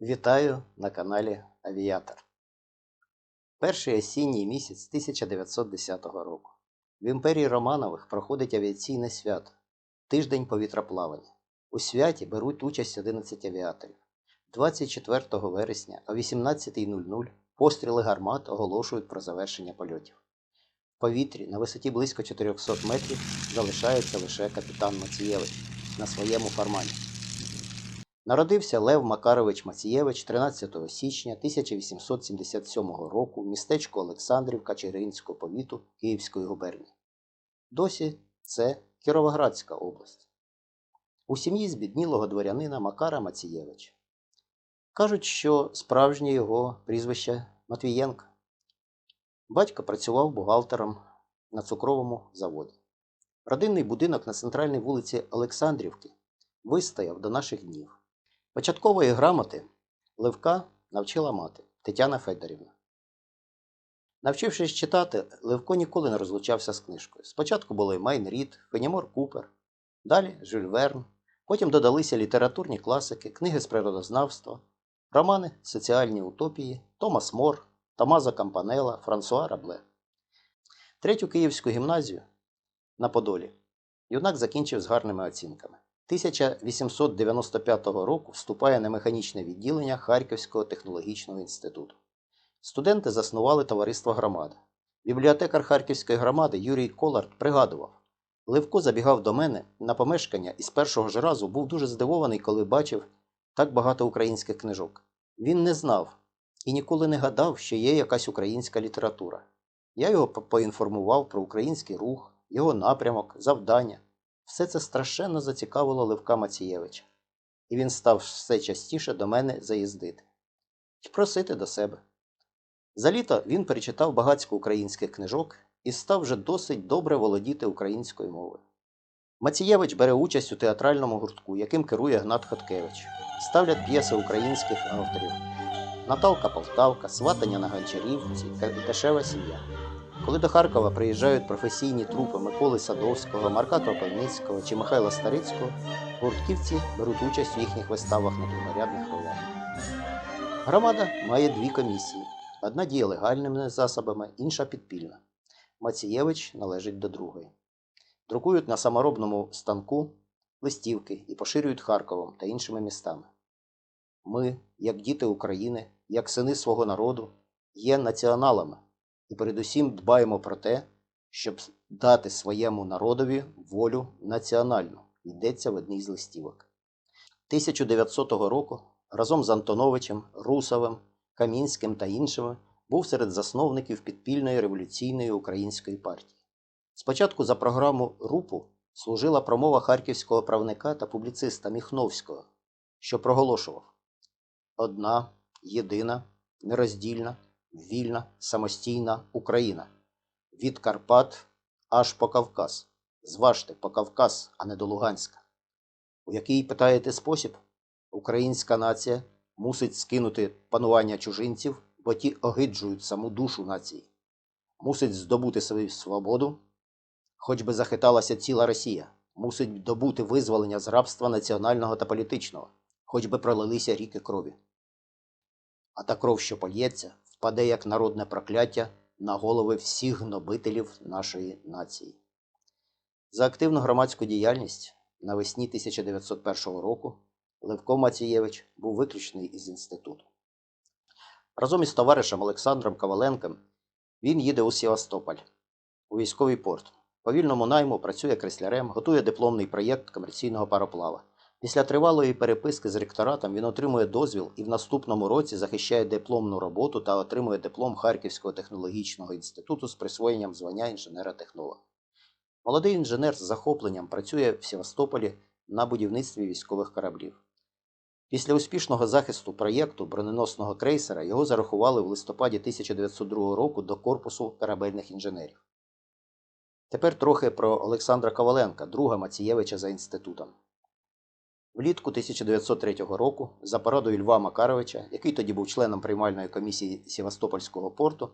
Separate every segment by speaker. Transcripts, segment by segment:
Speaker 1: Вітаю на каналі Авіатор. Перший осінній місяць 1910 року. В імперії Романових проходить авіаційне свято тиждень повітроплавання. У святі беруть участь 11 авіаторів. 24 вересня о 18.00 постріли гармат оголошують про завершення польотів. В повітрі на висоті близько 400 метрів залишається лише капітан Мацієвич на своєму фармані. Народився Лев Макарович Мацієвич 13 січня 1877 року в містечку Олександрівка Чигиринського повіту Київської губернії. Досі це Кіровоградська область. У сім'ї збіднілого дворянина Макара Мацієвича. Кажуть, що справжнє його прізвище Матвієнко. Батько працював бухгалтером на цукровому заводі. Родинний будинок на центральній вулиці Олександрівки вистояв до наших днів. Початкової грамоти Левка навчила мати Тетяна Федорівна. Навчившись читати, Левко ніколи не розлучався з книжкою. Спочатку були Майн Рід, Фенімор Купер, далі Жюль Верн, потім додалися літературні класики, книги з природознавства, романи Соціальні утопії, Томас Мор, Томазо Кампанела, Франсуа Рабле. Третю Київську гімназію на Подолі юнак закінчив з гарними оцінками. 1895 року вступає на механічне відділення Харківського технологічного інституту. Студенти заснували товариство громада. Бібліотекар Харківської громади Юрій Колард пригадував: Левко забігав до мене на помешкання і з першого ж разу був дуже здивований, коли бачив так багато українських книжок. Він не знав і ніколи не гадав, що є якась українська література. Я його поінформував про український рух, його напрямок, завдання. Все це страшенно зацікавило Левка Мацієвича, і він став все частіше до мене заїздити й просити до себе. За літо він перечитав багатько українських книжок і став вже досить добре володіти українською мовою. Мацієвич бере участь у театральному гуртку, яким керує Гнат Хоткевич. Ставлять п'єси українських авторів Наталка Полтавка, Сватання на Гончарівці, Ка- Дешева сім'я. Коли до Харкова приїжджають професійні трупи Миколи Садовського, Марка Кропивницького чи Михайла Старицького, гуртківці беруть участь у їхніх виставах на другорядних ролях. Громада має дві комісії: одна діє легальними засобами, інша підпільна. Мацієвич належить до другої. Друкують на саморобному станку листівки і поширюють Харковом та іншими містами. Ми, як діти України, як сини свого народу, є націоналами передусім дбаємо про те, щоб дати своєму народові волю національну, йдеться в одній з листівок. 1900 року разом з Антоновичем, Русовим, Камінським та іншими був серед засновників підпільної революційної української партії. Спочатку за програму РУПу служила промова харківського правника та публіциста Міхновського, що проголошував одна, єдина, нероздільна, вільна, самостійна Україна. Від Карпат аж по Кавказ. Зважте по Кавказ, а не до Луганська. У який питаєте спосіб? Українська нація мусить скинути панування чужинців, бо ті огиджують саму душу нації. Мусить здобути свою свободу, хоч би захиталася ціла Росія, мусить добути визволення з рабства національного та політичного, хоч би пролилися ріки крові. А та кров, що польється, впаде як народне прокляття на голови всіх гнобителів нашої нації. За активну громадську діяльність навесні 1901 року Левко Мацієвич був виключений із інституту. Разом із товаришем Олександром Коваленком він їде у Севастополь, у військовий порт. По вільному найму працює креслярем, готує дипломний проєкт комерційного пароплава. Після тривалої переписки з ректоратом він отримує дозвіл і в наступному році захищає дипломну роботу та отримує диплом Харківського технологічного інституту з присвоєнням звання інженера-технолога. Молодий інженер з захопленням працює в Севастополі на будівництві військових кораблів. Після успішного захисту проєкту броненосного крейсера його зарахували в листопаді 1902 року до корпусу корабельних інженерів. Тепер трохи про Олександра Коваленка, друга Мацієвича за інститутом. Влітку 1903 року за порадою Льва Макаровича, який тоді був членом приймальної комісії Севастопольського порту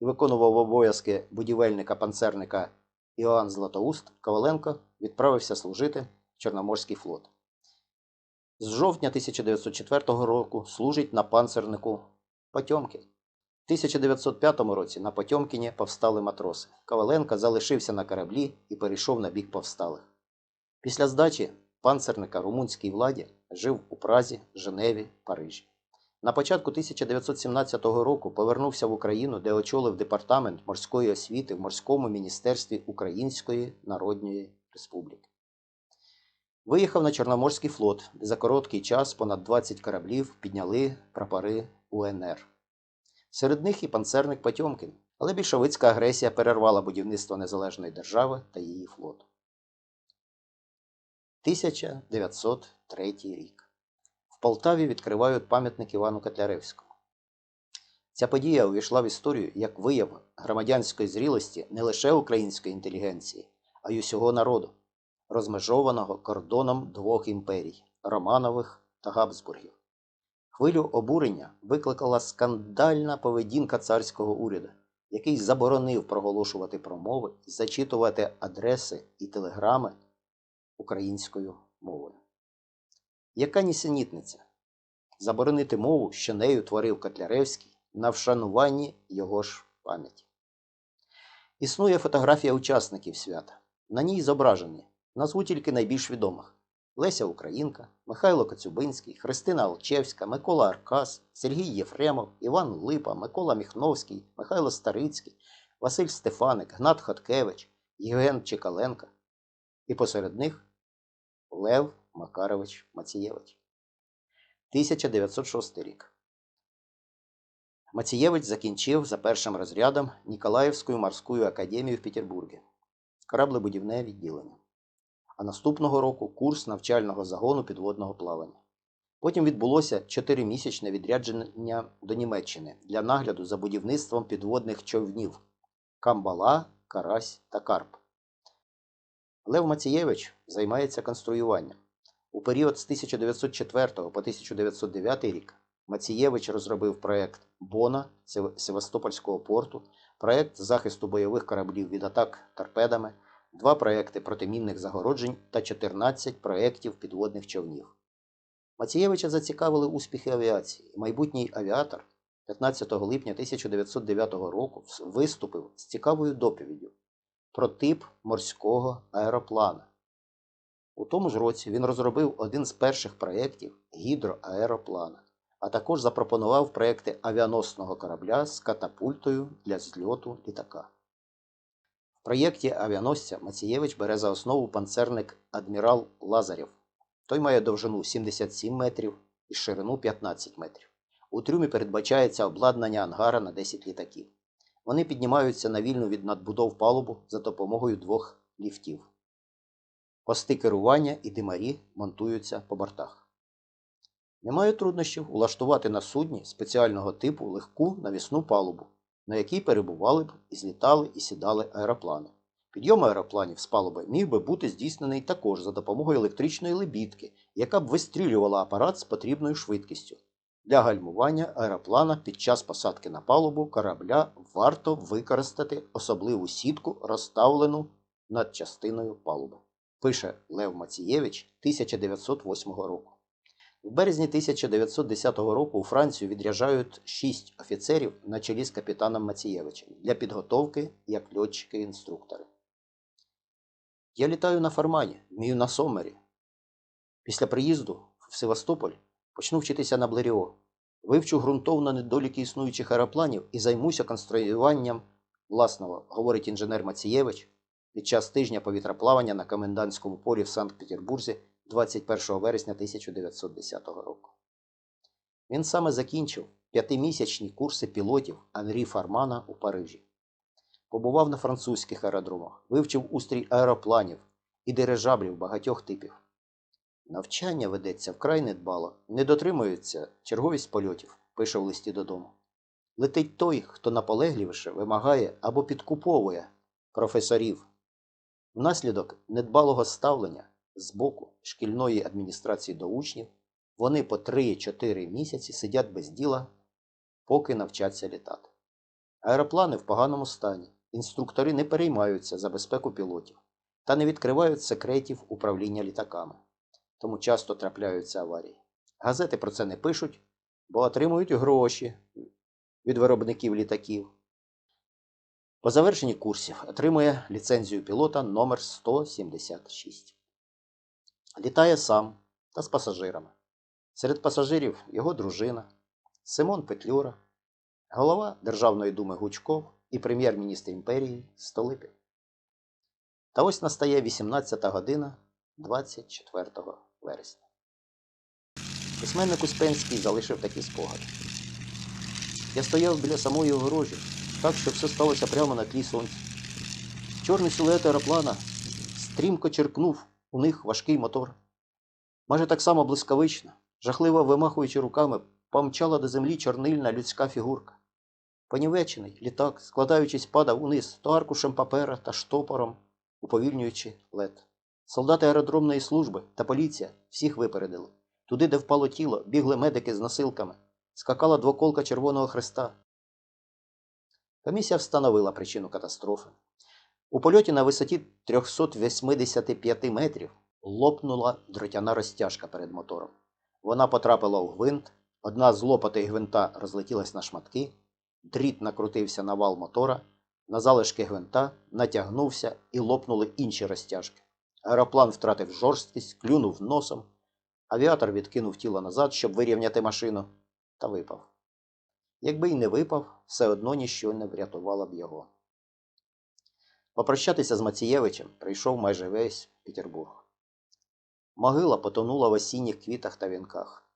Speaker 1: і виконував обов'язки будівельника-панцерника Іоанн Златоуст, Коваленко відправився служити в Чорноморський флот. З жовтня 1904 року служить на панцернику Потьомкін. В 1905 році на Потьомкіні повстали матроси. Коваленко залишився на кораблі і перейшов на бік повсталих. Після здачі панцерника румунській владі жив у Празі, Женеві, Парижі. На початку 1917 року повернувся в Україну, де очолив департамент морської освіти в морському міністерстві Української Народної Республіки. Виїхав на Чорноморський флот, де за короткий час понад 20 кораблів підняли прапори УНР. Серед них і панцерник Потьомкін, але більшовицька агресія перервала будівництво незалежної держави та її флоту. 1903 рік. В Полтаві відкривають пам'ятник Івану Котляревському. Ця подія увійшла в історію як вияв громадянської зрілості не лише української інтелігенції, а й усього народу, розмежованого кордоном двох імперій Романових та Габсбургів. Хвилю обурення викликала скандальна поведінка царського уряду, який заборонив проголошувати промови зачитувати адреси і телеграми українською мовою. Яка нісенітниця? Заборонити мову, що нею творив Котляревський, на вшануванні його ж пам'яті. Існує фотографія учасників свята. На ній зображені назву тільки найбільш відомих: Леся Українка, Михайло Коцюбинський, Христина Алчевська, Микола Аркас, Сергій Єфремов, Іван Липа, Микола Міхновський, Михайло Старицький, Василь Стефаник, Гнат Хаткевич, Євген Чекаленко. І посеред них Лев Макарович Мацієвич. 1906 рік. Мацієвич закінчив за першим розрядом Ніколаївську морську академію в Петербургі, кораблебудівне відділення. А наступного року курс навчального загону підводного плавання. Потім відбулося чотиримісячне відрядження до Німеччини для нагляду за будівництвом підводних човнів Камбала, Карась та Карп. Лев Мацієвич займається конструюванням. У період з 1904 по 1909 рік Мацієвич розробив проект Бона Севастопольського порту, проект захисту бойових кораблів від атак торпедами, два проекти протимінних загороджень та 14 проєктів підводних човнів. Мацієвича зацікавили успіхи авіації, майбутній авіатор 15 липня 1909 року виступив з цікавою доповіддю про тип морського аероплана. У тому ж році він розробив один з перших проєктів гідроаероплана, а також запропонував проєкти авіаносного корабля з катапультою для зльоту літака. В проєкті авіаносця Мацієвич бере за основу панцерник Адмірал Лазарєв. Той має довжину 77 метрів і ширину 15 метрів. У трюмі передбачається обладнання ангара на 10 літаків. Вони піднімаються на вільну від надбудов палубу за допомогою двох ліфтів. Пости керування і димарі монтуються по бортах. Немає труднощів улаштувати на судні спеціального типу легку навісну палубу, на якій перебували б і злітали і сідали аероплани. Підйом аеропланів з палуби міг би бути здійснений також за допомогою електричної лебідки, яка б вистрілювала апарат з потрібною швидкістю. Для гальмування аероплана під час посадки на палубу корабля варто використати особливу сітку, розставлену над частиною палуби. Пише Лев Мацієвич 1908 року. В березні 1910 року у Францію відряджають шість офіцерів на чолі з капітаном Мацієвичем для підготовки як льотчики-інструктори. Я літаю на Фармані, вмію на Сомері. Після приїзду в Севастополь почну вчитися на Блеріо. Вивчу ґрунтовно недоліки існуючих аеропланів і займуся конструюванням власного, говорить інженер Мацієвич під час тижня повітроплавання на комендантському полі в Санкт-Петербурзі 21 вересня 1910 року. Він саме закінчив п'ятимісячні курси пілотів Анрі Фармана у Парижі. Побував на французьких аеродромах, вивчив устрій аеропланів і дирижаблів багатьох типів. Навчання ведеться вкрай недбало, не дотримується черговість польотів, пише в листі додому. Летить той, хто наполегливіше вимагає або підкуповує професорів. Внаслідок недбалого ставлення з боку шкільної адміністрації до учнів вони по 3-4 місяці сидять без діла, поки навчаться літати. Аероплани в поганому стані, інструктори не переймаються за безпеку пілотів та не відкривають секретів управління літаками. Тому часто трапляються аварії. Газети про це не пишуть, бо отримують гроші від виробників літаків. По завершенні курсів отримує ліцензію пілота номер 176. Літає сам та з пасажирами. Серед пасажирів його дружина Симон Петлюра, голова Державної думи Гучков і прем'єр-міністр імперії Столипін. Та ось настає 18 година 24 вересня. Письменник Успенський залишив такі спогади. Я стояв біля самої огорожі, так, що все сталося прямо на тлі сонця. Чорний силует аероплана стрімко черкнув у них важкий мотор. Майже так само блискавично, жахливо вимахуючи руками, помчала до землі чорнильна людська фігурка. Понівечений літак, складаючись, падав униз то аркушем папера та штопором, уповільнюючи лед. Солдати аеродромної служби та поліція всіх випередили. Туди, де впало тіло, бігли медики з носилками. Скакала двоколка Червоного Хреста. Комісія встановила причину катастрофи. У польоті на висоті 385 метрів лопнула дротяна розтяжка перед мотором. Вона потрапила у гвинт, одна з лопатей гвинта розлетілась на шматки, дріт накрутився на вал мотора, на залишки гвинта натягнувся і лопнули інші розтяжки. Аероплан втратив жорсткість, клюнув носом. Авіатор відкинув тіло назад, щоб вирівняти машину, та випав. Якби й не випав, все одно ніщо не врятувало б його. Попрощатися з Мацієвичем прийшов майже весь Петербург. Могила потонула в осінніх квітах та вінках.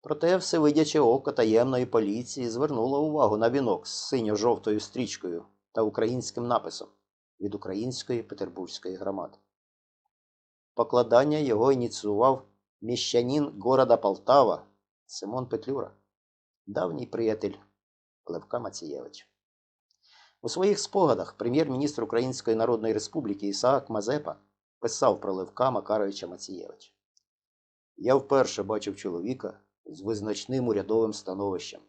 Speaker 1: Проте всевидяче око таємної поліції звернуло увагу на вінок з синьо-жовтою стрічкою та українським написом від Української Петербурзької громади. Покладання його ініціював міщанін города Полтава Симон Петлюра, давній приятель Левка Мацієвича. У своїх спогадах прем'єр-міністр Української Народної Республіки Ісаак Мазепа писав про Левка Макаровича Мацієвича. Я вперше бачив чоловіка з визначним урядовим становищем,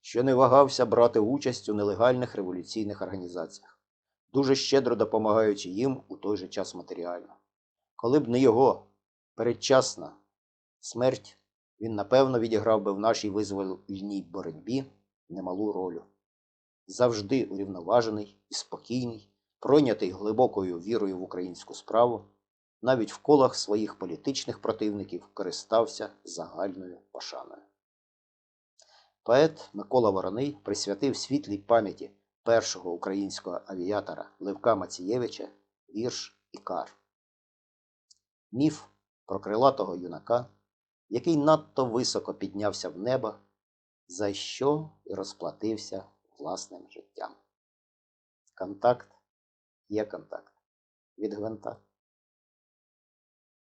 Speaker 1: що не вагався брати участь у нелегальних революційних організаціях, дуже щедро допомагаючи їм у той же час матеріально. Коли б не його передчасна смерть, він напевно відіграв би в нашій визвольній боротьбі немалу роль. Завжди урівноважений і спокійний, пройнятий глибокою вірою в українську справу, навіть в колах своїх політичних противників користався загальною пошаною. Поет Микола Вороний присвятив світлій пам'яті першого українського авіатора Левка Мацієвича вірш Ікар. Міф про крилатого юнака, який надто високо піднявся в небо, за що і розплатився власним життям. Контакт є контакт від гвинта.